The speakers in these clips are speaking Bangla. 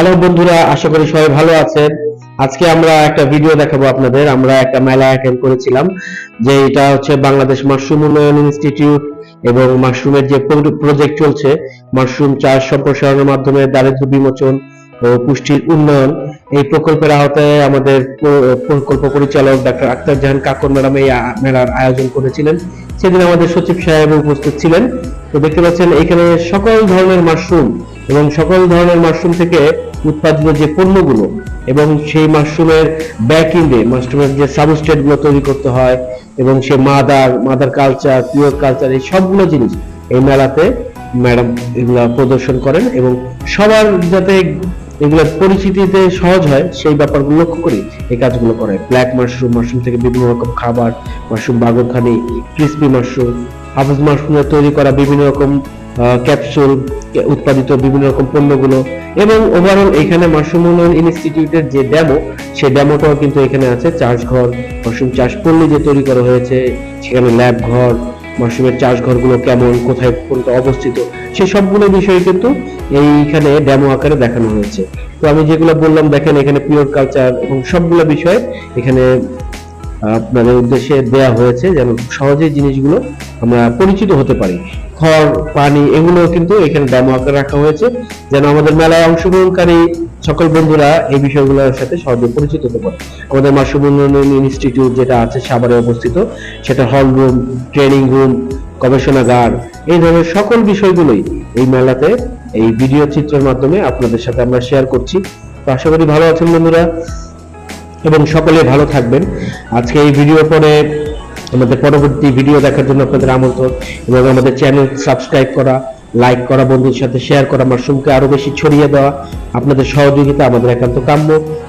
হ্যালো বন্ধুরা, আশা করি সবাই ভালো আছেন। আজকে আমরা একটা ভিডিও দেখাবো আপনাদের। আমরা একটা মেলা অ্যাটেন্ড করেছিলাম, যে এটা হচ্ছে বাংলাদেশ মাশরুম উন্নয়ন ইনস্টিটিউট এবং মাশরুমের যে প্রজেক্ট চলছে, মাশরুম চাষ সম্প্রসারণের মাধ্যমে দারিদ্র বিমোচন ও পুষ্টির উন্নয়ন, এই প্রকল্পের আওতায় আমাদের প্রকল্প পরিচালক ডাক্তার আক্তার জাহান কাকর ম্যাডাম এই মেলার আয়োজন করেছিলেন। সেদিন আমাদের সচিব সাহেব উপস্থিত ছিলেন। তো দেখতে পাচ্ছেন, এখানে সকল ধরনের মাশরুম এবং সকল ধরনের মাশরুম থেকে উৎপাদিত যে পণ্যগুলো এবং সেই মাশরুমের ব্যাক ইন্ডে মাশরুমের যে সাবস্ট্রেটগুলো তৈরি করতে হয় এবং সে mother mother culture pure culture এই সবগুলো জিনিস এই মেলাতে ম্যাডাম এগুলা প্রদর্শন করেন এবং সবার যাতে এগুলো পরিচিতিতে সহজ হয়, সেই ব্যাপারগুলো লক্ষ্য করি এই কাজগুলো করে। ব্ল্যাক মাশরুম মাশরুম থেকে বিভিন্ন রকম খাবার, mushroom bakarkhani crispy mushroom, Hafiz মাশরুমের তৈরি করা বিভিন্ন রকম ক্যাপসুল উৎপাদিত বিভিন্ন রকম পণ্যগুলো এবং ওভারঅল এখানে মাশরুম উন্নয়ন ইনস্টিটিউটের যে ডেমো সেই ডেমোটাও কিন্তু এখানে আছে। চাষ ঘর মাশরুম চাষ পল্লী যে তৈরি করা হয়েছে, সেখানে ল্যাব ঘর মাশরুমের চাষ ঘরগুলো কেমন, কোথায় কোনটা অবস্থিত সেই সবগুলো বিষয় কিন্তু এইখানে ডেমো আকারে দেখানো হয়েছে। তো আমি যেগুলো বললাম, দেখেন এখানে পিওর কালচার এবং সবগুলো বিষয় এখানে আপনাদের উদ্দেশ্যে দেয়া হয়েছে যেন খুব সহজেই জিনিসগুলো আমরা পরিচিত হতে পারি। খড়, পানি এগুলো কিন্তু এখানে ডেমো আকারে রাখা হয়েছে। যেন আমাদের মেলায় অংশগ্রহণকারী সকল বন্ধুরা এই বিষয়গুলোর সাথে সহজে পরিচিত হতে পারে। আমাদের মাশরুম উন্নয়ন ইনস্টিটিউট যেটা আছে, সাভারে অবস্থিত, সেটা হল রুম ট্রেনিং রুম গবেষণাগার, এই ধরনের সকল বিষয়গুলোই এই মেলাতে, এই ভিডিও চিত্রের মাধ্যমে আপনাদের সাথে আমরা শেয়ার করছি। তো আশা করি ভালো আছেন বন্ধুরা। এবং সকলে ভালো থাকবেন। আজকে এই ভিডিও পরে আমাদের পরবর্তী ভিডিও দেখার জন্য আপনাদের আমন্ত্রণ এবং আমাদের চ্যানেল সাবস্ক্রাইব করা, লাইক করা, বন্ধুদের সাথে শেয়ার করা, মাশরুমকে আরও বেশি ছড়িয়ে দেওয়া, আপনাদের সহযোগিতা আমাদের একান্ত কাম্য।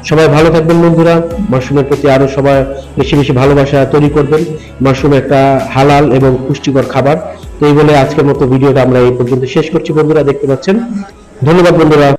সবাই ভালো থাকবেন বন্ধুরা, মাশরুমের প্রতি আরও সবাই বেশি বেশি ভালোবাসা তৈরি করবেন। মাশরুম একটা হালাল এবং পুষ্টিকর খাবার। তো এই বলে আজকের মতো ভিডিওটা আমরা এই পর্যন্ত শেষ করছি বন্ধুরা, দেখতে পাচ্ছেন। ধন্যবাদ বন্ধুরা।